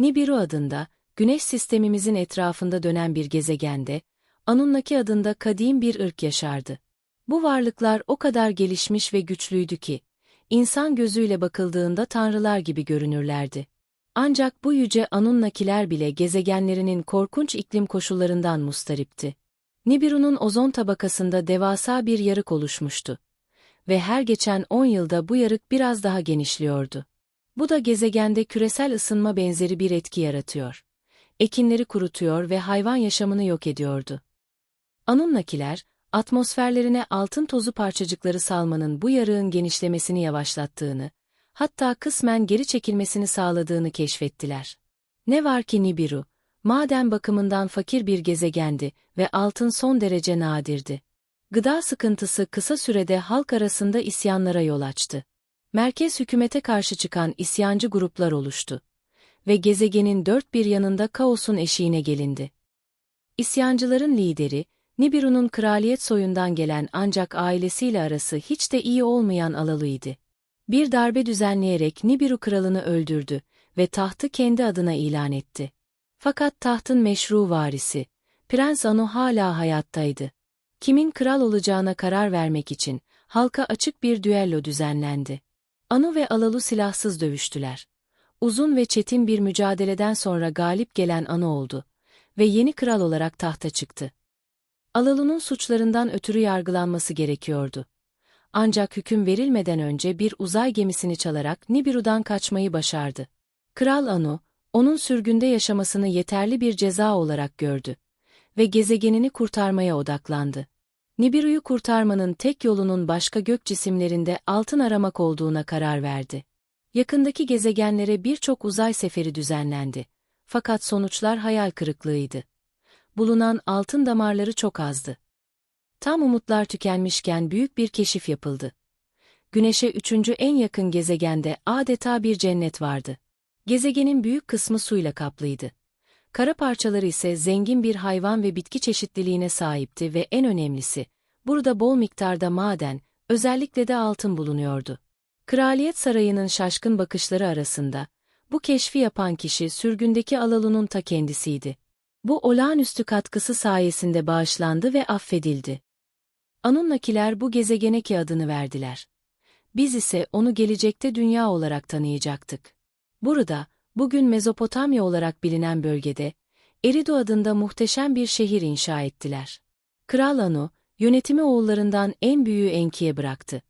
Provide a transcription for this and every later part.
Nibiru adında, Güneş sistemimizin etrafında dönen bir gezegende, Anunnaki adında kadim bir ırk yaşardı. Bu varlıklar o kadar gelişmiş ve güçlüydü ki, insan gözüyle bakıldığında tanrılar gibi görünürlerdi. Ancak bu yüce Anunnakiler bile gezegenlerinin korkunç iklim koşullarından mustaripti. Nibiru'nun ozon tabakasında devasa bir yarık oluşmuştu. Ve her geçen 10 yılda bu yarık biraz daha genişliyordu. Bu da gezegende küresel ısınma benzeri bir etki yaratıyor. Ekinleri kurutuyor ve hayvan yaşamını yok ediyordu. Anunnakiler, atmosferlerine altın tozu parçacıkları salmanın bu yarığın genişlemesini yavaşlattığını, hatta kısmen geri çekilmesini sağladığını keşfettiler. Ne var ki Nibiru, maden bakımından fakir bir gezegendi ve altın son derece nadirdi. Gıda sıkıntısı kısa sürede halk arasında isyanlara yol açtı. Merkez hükümete karşı çıkan isyancı gruplar oluştu. Ve gezegenin dört bir yanında kaosun eşiğine gelindi. İsyancıların lideri, Nibiru'nun kraliyet soyundan gelen ancak ailesiyle arası hiç de iyi olmayan Alalu'ydı. Bir darbe düzenleyerek Nibiru kralını öldürdü ve tahtı kendi adına ilan etti. Fakat tahtın meşru varisi, Prens Anu hala hayattaydı. Kimin kral olacağına karar vermek için halka açık bir düello düzenlendi. Anu ve Alalu silahsız dövüştüler. Uzun ve çetin bir mücadeleden sonra galip gelen Anu oldu ve yeni kral olarak tahta çıktı. Alalu'nun suçlarından ötürü yargılanması gerekiyordu. Ancak hüküm verilmeden önce bir uzay gemisini çalarak Nibiru'dan kaçmayı başardı. Kral Anu, onun sürgünde yaşamasını yeterli bir ceza olarak gördü ve gezegenini kurtarmaya odaklandı. Nibiru'yu kurtarmanın tek yolunun başka gök cisimlerinde altın aramak olduğuna karar verdi. Yakındaki gezegenlere birçok uzay seferi düzenlendi. Fakat sonuçlar hayal kırıklığıydı. Bulunan altın damarları çok azdı. Tam umutlar tükenmişken büyük bir keşif yapıldı. Güneşe üçüncü en yakın gezegende adeta bir cennet vardı. Gezegenin büyük kısmı suyla kaplıydı. Kara parçaları ise zengin bir hayvan ve bitki çeşitliliğine sahipti ve en önemlisi, burada bol miktarda maden, özellikle de altın bulunuyordu. Kraliyet sarayının şaşkın bakışları arasında, bu keşfi yapan kişi sürgündeki Alalu'nun ta kendisiydi. Bu olağanüstü katkısı sayesinde bağışlandı ve affedildi. Anunnakiler bu gezegene ki adını verdiler. Biz ise onu gelecekte dünya olarak tanıyacaktık. Burada, bugün Mezopotamya olarak bilinen bölgede, Eridu adında muhteşem bir şehir inşa ettiler. Kral Anu, yönetimi oğullarından en büyüğü Enki'ye bıraktı.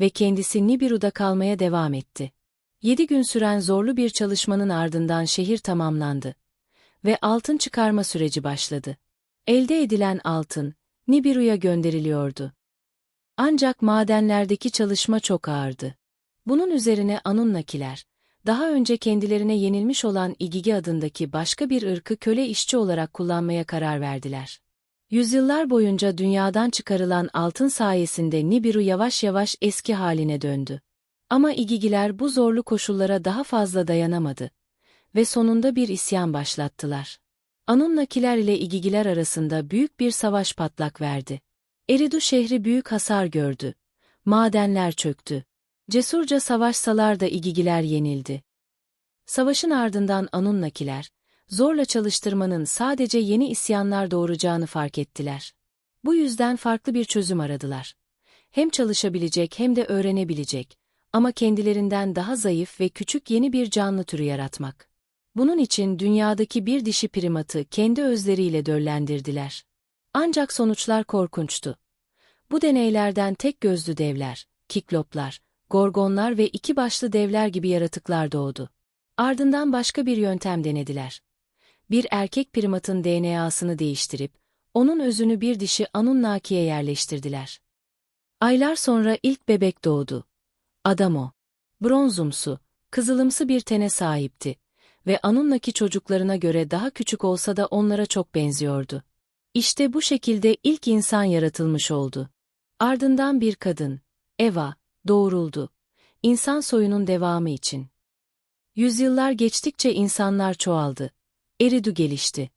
Ve kendisi Nibiru'da kalmaya devam etti. Yedi gün süren zorlu bir çalışmanın ardından şehir tamamlandı. Ve altın çıkarma süreci başladı. Elde edilen altın, Nibiru'ya gönderiliyordu. Ancak madenlerdeki çalışma çok ağırdı. Bunun üzerine Anunnakiler, daha önce kendilerine yenilmiş olan İgigi adındaki başka bir ırkı köle işçi olarak kullanmaya karar verdiler. Yüzyıllar boyunca dünyadan çıkarılan altın sayesinde Nibiru yavaş yavaş eski haline döndü. Ama İgigiler bu zorlu koşullara daha fazla dayanamadı ve sonunda bir isyan başlattılar. Anunnakiler ile İgigiler arasında büyük bir savaş patlak verdi. Eridu şehri büyük hasar gördü. Madenler çöktü. Cesurca savaşsalar da İgigiler yenildi. Savaşın ardından Anunnakiler, zorla çalıştırmanın sadece yeni isyanlar doğuracağını fark ettiler. Bu yüzden farklı bir çözüm aradılar. Hem çalışabilecek hem de öğrenebilecek ama kendilerinden daha zayıf ve küçük yeni bir canlı türü yaratmak. Bunun için dünyadaki bir dişi primatı kendi özleriyle döllendirdiler. Ancak sonuçlar korkunçtu. Bu deneylerden tek gözlü devler, kikloplar, gorgonlar ve iki başlı devler gibi yaratıklar doğdu. Ardından başka bir yöntem denediler. Bir erkek primatın DNA'sını değiştirip, onun özünü bir dişi Anunnaki'ye yerleştirdiler. Aylar sonra ilk bebek doğdu. Adamo. Bronzumsu, kızılımsı bir tene sahipti ve Anunnaki çocuklarına göre daha küçük olsa da onlara çok benziyordu. İşte bu şekilde ilk insan yaratılmış oldu. Ardından bir kadın, Eva, doğuruldu. İnsan soyunun devamı için. Yüzyıllar geçtikçe insanlar çoğaldı. Eridu gelişti.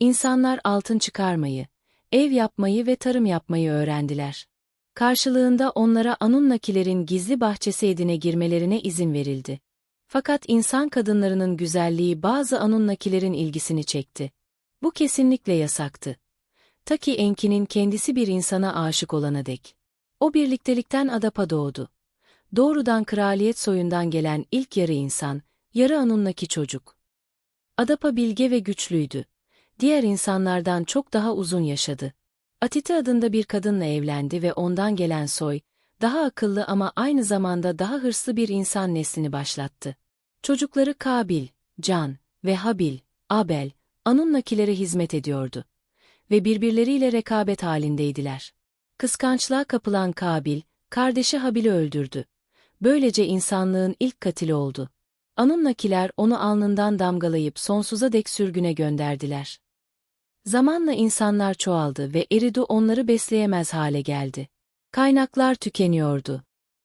İnsanlar altın çıkarmayı, ev yapmayı ve tarım yapmayı öğrendiler. Karşılığında onlara Anunnakilerin gizli bahçesi edine girmelerine izin verildi. Fakat insan kadınlarının güzelliği bazı Anunnakilerin ilgisini çekti. Bu kesinlikle yasaktı. Ta ki Enki'nin kendisi bir insana aşık olana dek. O birliktelikten Adapa doğdu. Doğrudan kraliyet soyundan gelen ilk yarı insan, yarı Anunnaki çocuk. Adapa bilge ve güçlüydü. Diğer insanlardan çok daha uzun yaşadı. Atiti adında bir kadınla evlendi ve ondan gelen soy, daha akıllı ama aynı zamanda daha hırslı bir insan neslini başlattı. Çocukları Kabil, Can ve Habil, Abel, Anunnakilere hizmet ediyordu. Ve birbirleriyle rekabet halindeydiler. Kıskançlığa kapılan Kabil, kardeşi Habil'i öldürdü. Böylece insanlığın ilk katili oldu. Anunnakiler onu alnından damgalayıp sonsuza dek sürgüne gönderdiler. Zamanla insanlar çoğaldı ve Eridu onları besleyemez hale geldi. Kaynaklar tükeniyordu.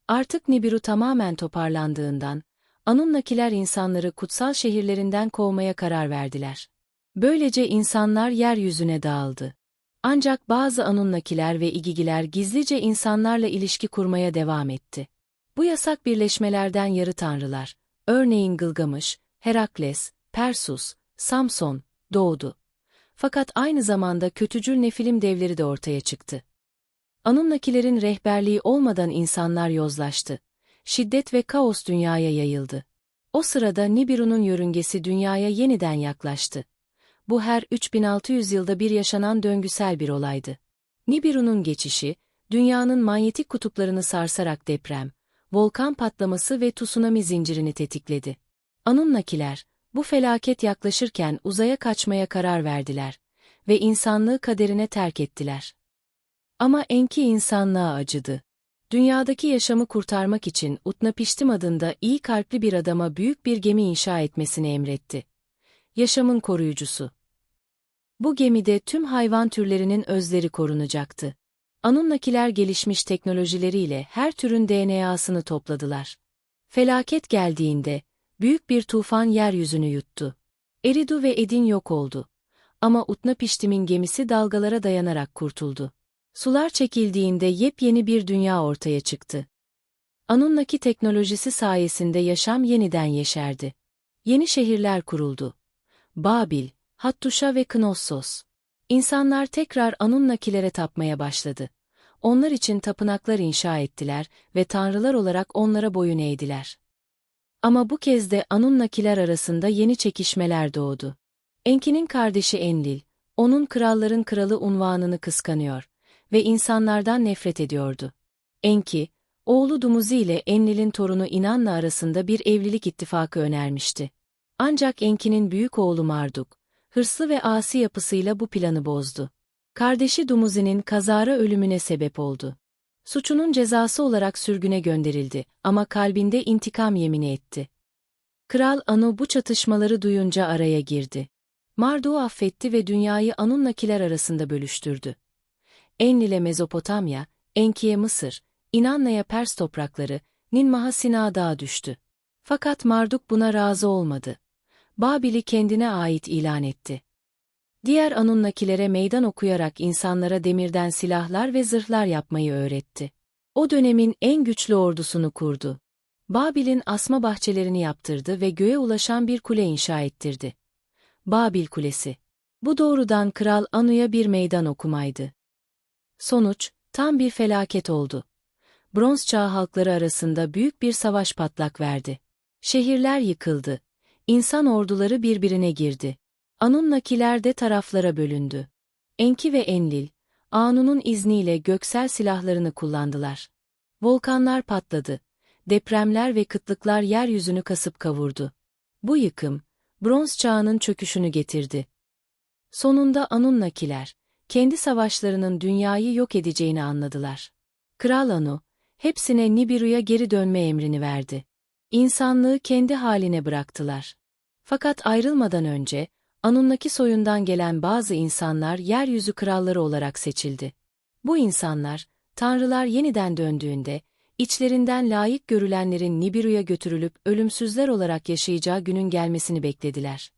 Artık Nibiru tamamen toparlandığından, Anunnakiler insanları kutsal şehirlerinden kovmaya karar verdiler. Böylece insanlar yeryüzüne dağıldı. Ancak bazı Anunnakiler ve İgigiler gizlice insanlarla ilişki kurmaya devam etti. Bu yasak birleşmelerden yarı tanrılar, örneğin Gılgamış, Herakles, Persus, Samson, doğdu. Fakat aynı zamanda kötücül nefilim devleri de ortaya çıktı. Anunnakilerin rehberliği olmadan insanlar yozlaştı. Şiddet ve kaos dünyaya yayıldı. O sırada Nibiru'nun yörüngesi dünyaya yeniden yaklaştı. Bu her 3600 yılda bir yaşanan döngüsel bir olaydı. Nibiru'nun geçişi, dünyanın manyetik kutuplarını sarsarak deprem, volkan patlaması ve tsunami zincirini tetikledi. Anunnakiler, bu felaket yaklaşırken uzaya kaçmaya karar verdiler ve insanlığı kaderine terk ettiler. Ama Enki insanlığa acıdı. Dünyadaki yaşamı kurtarmak için Utnapiştim adında iyi kalpli bir adama büyük bir gemi inşa etmesini emretti. Yaşamın koruyucusu. Bu gemide tüm hayvan türlerinin özleri korunacaktı. Anunnakiler gelişmiş teknolojileriyle her türün DNA'sını topladılar. Felaket geldiğinde, büyük bir tufan yeryüzünü yuttu. Eridu ve Edin yok oldu. Ama Utnapiştim'in gemisi dalgalara dayanarak kurtuldu. Sular çekildiğinde yepyeni bir dünya ortaya çıktı. Anunnaki teknolojisi sayesinde yaşam yeniden yeşerdi. Yeni şehirler kuruldu. Babil, Hattuşa ve Knossos. İnsanlar tekrar Anunnakilere tapmaya başladı. Onlar için tapınaklar inşa ettiler ve tanrılar olarak onlara boyun eğdiler. Ama bu kez de Anunnakiler arasında yeni çekişmeler doğdu. Enki'nin kardeşi Enlil, onun kralların kralı unvanını kıskanıyor ve insanlardan nefret ediyordu. Enki, oğlu Dumuzi ile Enlil'in torunu İnan'la arasında bir evlilik ittifakı önermişti. Ancak Enki'nin büyük oğlu Marduk, hırslı ve asi yapısıyla bu planı bozdu. Kardeşi Dumuzi'nin kazara ölümüne sebep oldu. Suçunun cezası olarak sürgüne gönderildi ama kalbinde intikam yemini etti. Kral Anu bu çatışmaları duyunca araya girdi. Marduk'u affetti ve dünyayı Anunnakiler arasında bölüştürdü. Enlil'e Mezopotamya, Enki'ye Mısır, İnanla'ya Pers toprakları, Ninmah'a Sina Dağı düştü. Fakat Marduk buna razı olmadı. Babil'i kendine ait ilan etti. Diğer Anunnakilere meydan okuyarak insanlara demirden silahlar ve zırhlar yapmayı öğretti. O dönemin en güçlü ordusunu kurdu. Babil'in asma bahçelerini yaptırdı ve göğe ulaşan bir kule inşa ettirdi. Babil Kulesi. Bu doğrudan Kral Anu'ya bir meydan okumaydı. Sonuç, tam bir felaket oldu. Bronz çağ halkları arasında büyük bir savaş patlak verdi. Şehirler yıkıldı. İnsan orduları birbirine girdi. Anunnakiler de taraflara bölündü. Enki ve Enlil, Anu'nun izniyle göksel silahlarını kullandılar. Volkanlar patladı. Depremler ve kıtlıklar yeryüzünü kasıp kavurdu. Bu yıkım, bronz çağının çöküşünü getirdi. Sonunda Anunnakiler, kendi savaşlarının dünyayı yok edeceğini anladılar. Kral Anu, hepsine Nibiru'ya geri dönme emrini verdi. İnsanlığı kendi haline bıraktılar. Fakat ayrılmadan önce, Anunnaki soyundan gelen bazı insanlar yeryüzü kralları olarak seçildi. Bu insanlar, tanrılar yeniden döndüğünde, içlerinden layık görülenlerin Nibiru'ya götürülüp ölümsüzler olarak yaşayacağı günün gelmesini beklediler.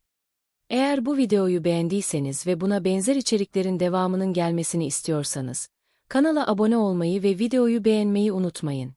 Eğer bu videoyu beğendiyseniz ve buna benzer içeriklerin devamının gelmesini istiyorsanız, kanala abone olmayı ve videoyu beğenmeyi unutmayın.